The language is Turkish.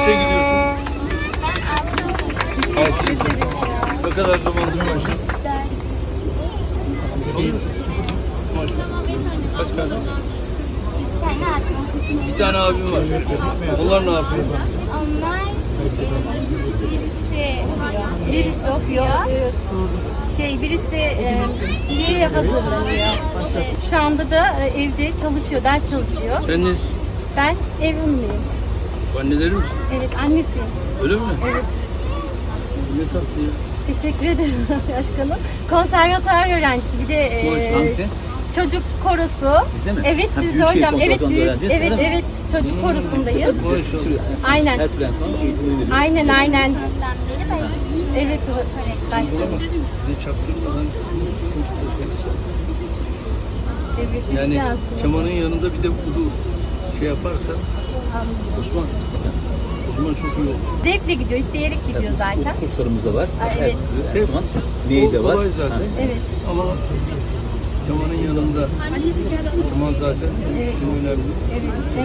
Kaça gidiyorsun? Altı yıl. Ne kadar zamandır maaşın? Çalışıyorsun. Maşallah. Kaç kardeş? Bir tane abim var. Onlar ne yapıyor? Onlar birisi, birisi okuyor. e, Şey birisi e, şeye hazırlanıyor. Şu anda da e, evde çalışıyor, ders çalışıyor. Sen nesin? Ben evimliyim. Annelerin misin? Evet annesiyim. Öyle mi? Evet. Ne tatlı ya. Teşekkür ederim başkanım. Konservatuar öğrencisi. Bir de e, Hangisi? çocuk korosu. Bizde mi? Evet Ha, sizde Büyükşehir hocam. Evet Konservatuvarı'nda büyük, öğrenciyiz, evet öyle mi? evet çocuk korosundayız. Maşallah. Aynen. Her türlü enstrüman eğitimi veriyor. Aynen aynen. Evet o- başkanım. De çaktırmadan da çalışsa. Evet Yani isteyeceğiz. kemanın yanında bir de udu şey yaparsa Osman o zaman çok iyi olur. Zevkle gidiyor, isteyerek gidiyor zaten. Kurslarımız da var. Her evet. türlü enstrüman neyi de var. kolay zaten. Ha. Evet. Ama kemanın yanında keman zaten işin önemli. Evet.